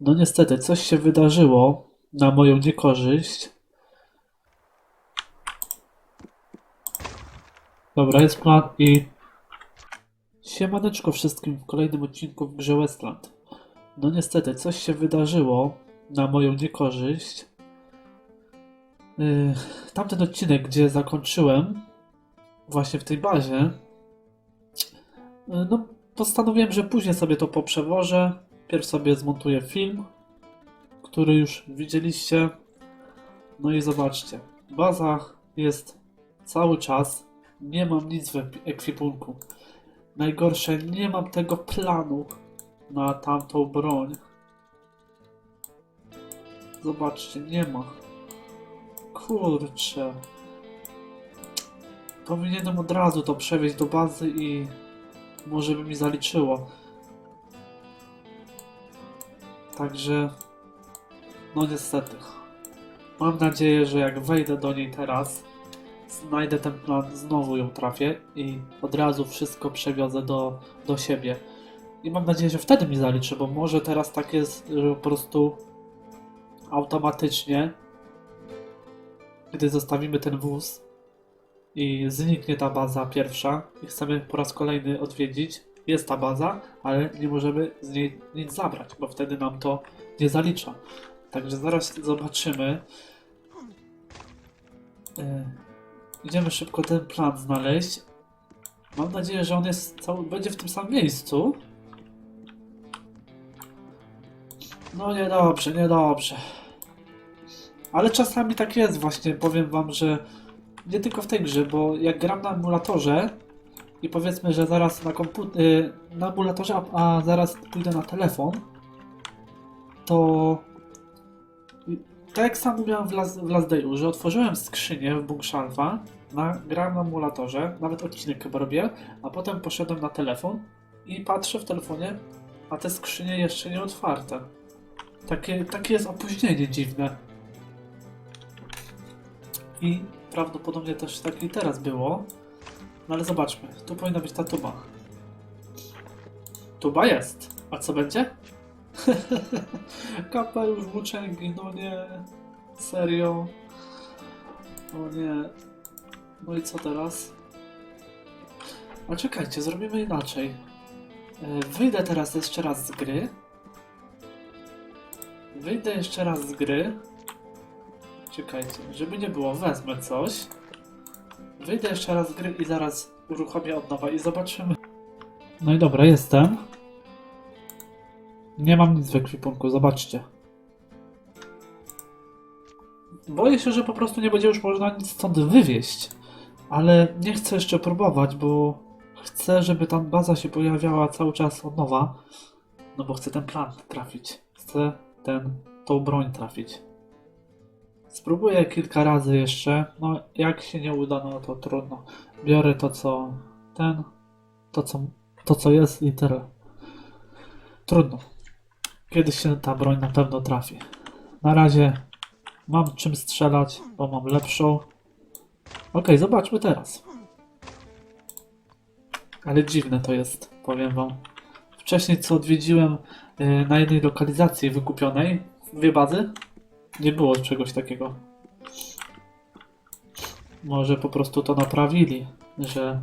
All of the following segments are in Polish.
no niestety, coś się wydarzyło na moją niekorzyść. Dobra, jest plan i... Siemaneczko wszystkim w kolejnym odcinku w grze Westland. No niestety, coś się wydarzyło na moją niekorzyść. Yy, tamten odcinek, gdzie zakończyłem właśnie w tej bazie, no postanowiłem, że później sobie to poprzewożę. Pierw sobie zmontuję film, który już widzieliście. No i zobaczcie, baza jest cały czas. Nie mam nic w ek- ekwipunku. Najgorsze, nie mam tego planu na tamtą broń. Zobaczcie, nie ma. Kurczę. Powinienem od razu to przewieźć do bazy i może by mi zaliczyło. Także, no niestety. Mam nadzieję, że jak wejdę do niej teraz, znajdę ten plan, znowu ją trafię i od razu wszystko przewiozę do, do siebie. I mam nadzieję, że wtedy mi zaliczy, bo może teraz tak jest, że po prostu automatycznie, gdy zostawimy ten wóz i zniknie ta baza pierwsza i chcemy po raz kolejny odwiedzić, jest ta baza, ale nie możemy z niej nic zabrać, bo wtedy nam to nie zalicza. Także zaraz zobaczymy. E, idziemy szybko ten plan znaleźć. Mam nadzieję, że on jest cały, będzie w tym samym miejscu. No niedobrze, niedobrze. Ale czasami tak jest właśnie, powiem wam, że nie tylko w tej grze, bo jak gram na emulatorze i powiedzmy, że zaraz na komputer, na emulatorze, a, a zaraz pójdę na telefon, to tak jak sam miałem w, Las, w Last Dayu, że otworzyłem skrzynię w Bookshelfa, na, grałem na emulatorze, nawet odcinek chyba robię, a potem poszedłem na telefon i patrzę w telefonie, a te skrzynie jeszcze nie otwarte. Takie, takie jest opóźnienie dziwne. I prawdopodobnie też tak i teraz było. No ale zobaczmy, tu powinna być ta tuba. Tuba jest. A co będzie? Kapelusz włóczęgi, no nie. Serio. O nie. No i co teraz? A czekajcie, zrobimy inaczej. E, Wyjdę teraz jeszcze raz z gry. Wyjdę jeszcze raz z gry. Czekajcie, żeby nie było, wezmę coś. Wyjdę jeszcze raz z gry i zaraz uruchomię od nowa i zobaczymy. No i dobra, jestem. Nie mam nic w ekwipunku, zobaczcie. Boję się, że po prostu nie będzie już można nic stąd wywieźć. Ale nie chcę jeszcze próbować, bo chcę, żeby ta baza się pojawiała cały czas od nowa. No bo chcę ten plan trafić. Chcę ten, tą broń trafić. Spróbuję kilka razy jeszcze. No, jak się nie uda, no to trudno. Biorę to, co ten, to, co, to, co jest i tyle. Trudno. Kiedyś się ta broń na pewno trafi. Na razie mam czym strzelać, bo mam lepszą. Okej, zobaczmy teraz. Ale dziwne to jest, powiem wam. Wcześniej co odwiedziłem y, na jednej lokalizacji wykupionej, dwie bazy, nie było czegoś takiego. Może po prostu to naprawili, że,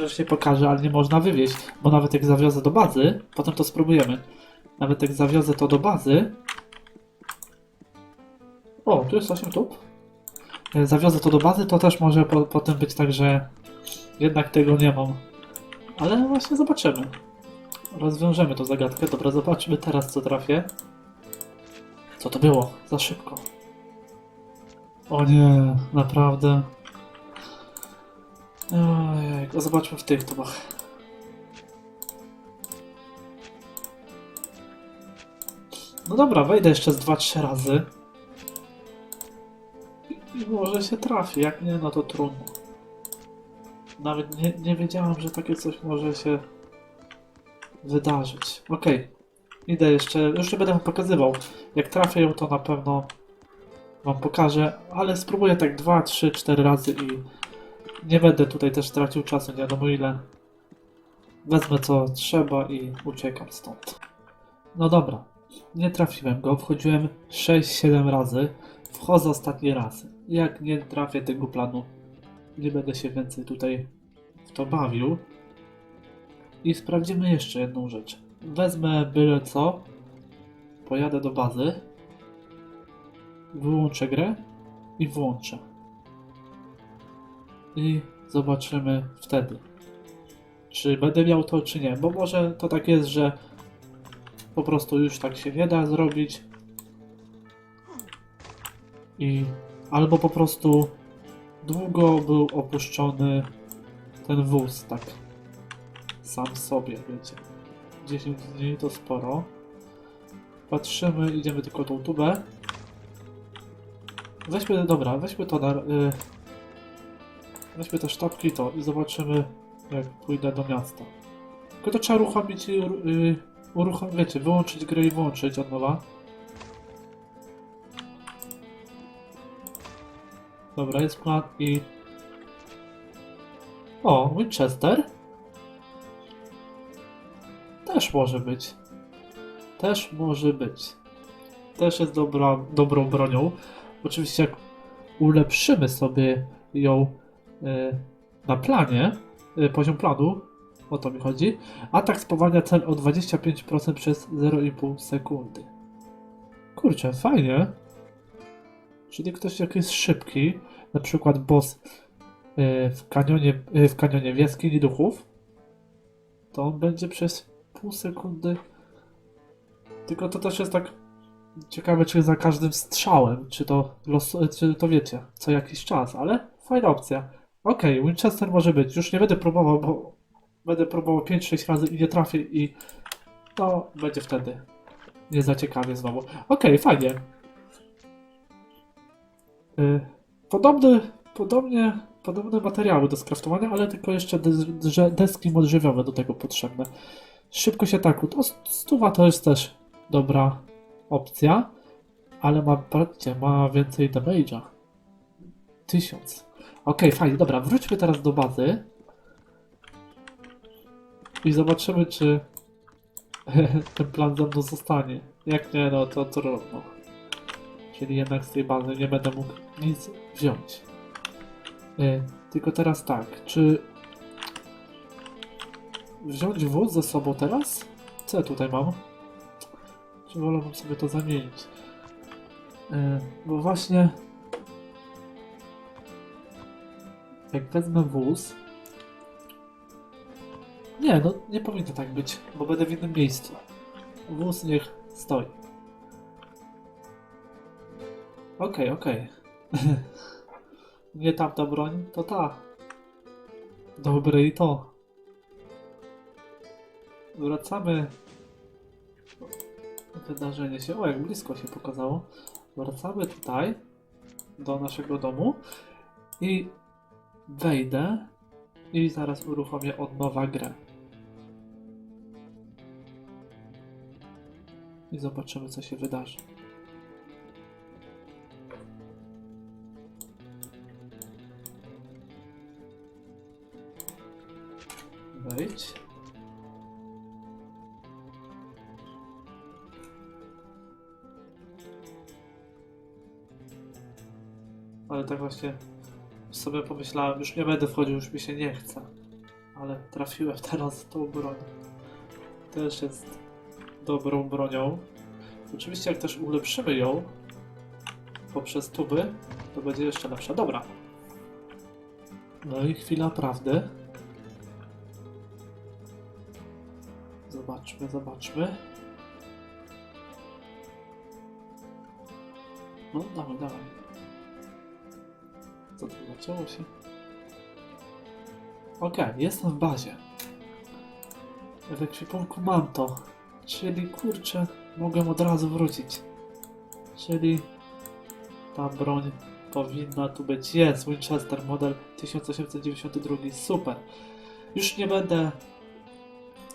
że się pokaże, ale nie można wywieźć. Bo nawet jak zawiozę do bazy, potem to spróbujemy. Nawet jak zawiozę to do bazy. O, tu jest 8 tup. Jak Zawiozę to do bazy, to też może po, potem być tak, że jednak tego nie mam. Ale właśnie zobaczymy. Rozwiążemy tą zagadkę. Dobra, zobaczmy teraz, co trafię. Co to było? Za szybko. O nie, naprawdę. Ojej, zobaczmy w tych tubach. No dobra, wejdę jeszcze z 2-3 razy. I, może się trafi, jak nie, no to trudno. Nawet nie, nie wiedziałem, że takie coś może się wydarzyć. Okej. Idę jeszcze, już nie będę wam pokazywał. Jak trafię ją, to na pewno wam pokażę, ale spróbuję tak 2, 3, 4 razy i, nie będę tutaj też tracił czasu, nie wiadomo ile. Wezmę co trzeba i uciekam stąd. No dobra, nie trafiłem go, wchodziłem 6-7 razy, wchodzę ostatni raz. Jak nie trafię tego planu, nie będę się więcej tutaj w to bawił. I sprawdzimy jeszcze jedną rzecz. Wezmę byle co, pojadę do bazy, wyłączę grę i włączę. I zobaczymy wtedy, czy będę miał to, czy nie. Bo może to tak jest, że po prostu już tak się nie da zrobić. I albo po prostu długo był opuszczony ten wóz, tak sam sobie, wiecie. 10 dni to sporo. Patrzymy, idziemy tylko tą tubę. Weźmy, dobra, weźmy to na... Y, weźmy te sztabki to i zobaczymy jak pójdę do miasta. Tylko to trzeba uruchomić i y, uruchom, wiecie, wyłączyć grę i włączyć od nowa. Dobra, jest plan i... O, Winchester? Też może być. Też może być. Też jest dobra, dobrą bronią. Oczywiście jak ulepszymy sobie ją y, na planie, y, poziom planu, o to mi chodzi, atak spowalnia cel o 25% przez 0,5 sekundy. Kurczę, fajnie. Czyli ktoś jak jest szybki, na przykład boss y, w kanionie, y, w kanionie w duchów, to on będzie przez pół sekundy. Tylko to też jest tak ciekawe, czy za każdym strzałem, czy to los, czy to wiecie, co jakiś czas, ale fajna opcja. Okej, Winchester może być. Już nie będę próbował, bo będę próbował 5-6 razy i nie trafię i to będzie wtedy nie za ciekawie znowu. Okej, fajnie. Y, Podobny, podobnie, podobne materiały do skraftowania, ale tylko jeszcze des, deski modrzewiowe do tego potrzebne. Szybko się tak, to stuwa to jest też dobra opcja, ale ma, patrzcie, ma więcej damage'a. Tysiąc. Okej, fajnie, dobra, wróćmy teraz do bazy. I zobaczymy, czy ten plan ze mną zostanie. Jak nie, no to trudno. Czyli jednak z tej bazy nie będę mógł nic wziąć. E, tylko teraz tak, czy wziąć wóz ze sobą teraz? Co ja tutaj mam? Czy wolałbym sobie to zamienić? E, bo właśnie jak wezmę wóz nie, no nie powinno tak być, bo będę w innym miejscu. Wóz niech stoi. Okej, okej. nie tamta broń, to ta. Dobre i to. Wracamy. Wydarzenie się. O, jak blisko się pokazało. Wracamy tutaj do naszego domu i wejdę i zaraz uruchomię od nowa grę. I zobaczymy, co się wydarzy. Wejdź. Ale tak właśnie sobie pomyślałem, już nie będę wchodził, już mi się nie chce. Ale trafiłem teraz w tą broń. Też jest dobrą bronią. Oczywiście jak też ulepszymy ją poprzez tuby, to będzie jeszcze lepsza. Dobra. No i chwila prawdy. Zobaczmy, zobaczmy. No, dawaj, dawaj. Co tu zaczęło się? Okej, jestem w bazie. W ekwipunku mam to. Czyli kurczę, mogę od razu wrócić. Czyli ta broń powinna tu być. Jest Winchester model 1892. Super. Już nie będę.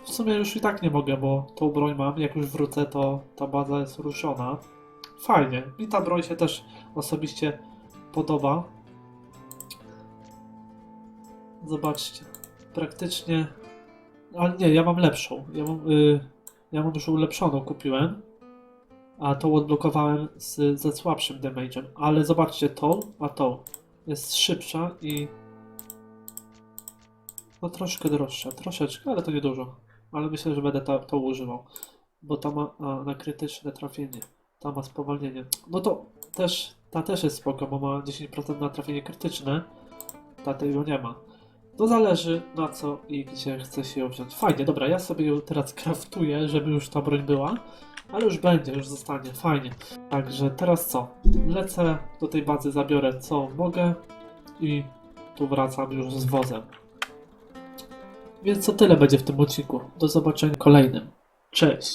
W sumie już i tak nie mogę, bo tą broń mam. Jak już wrócę, to ta baza jest ruszona. Fajnie. Mi ta broń się też osobiście podoba. Zobaczcie, praktycznie, ale nie, ja mam lepszą, ja mam, y, ja mam już ulepszoną, kupiłem, a tą odblokowałem z, ze słabszym damage'em, ale zobaczcie tą, a tą jest szybsza i no troszkę droższa, troszeczkę, ale to niedużo, ale myślę, że będę to, to używał, bo ta ma a, na krytyczne trafienie, ta ma spowolnienie, no to też, ta też jest spoko, bo ma 10% na trafienie krytyczne, ta tego nie ma. To zależy na co i gdzie chce się ją wziąć. Fajnie, dobra, ja sobie ją teraz craftuję, żeby już ta broń była, ale już będzie, już zostanie, fajnie. Także teraz co? Lecę do tej bazy, zabiorę co mogę i tu wracam już z wozem. Więc to tyle będzie w tym odcinku. Do zobaczenia kolejnym. Cześć!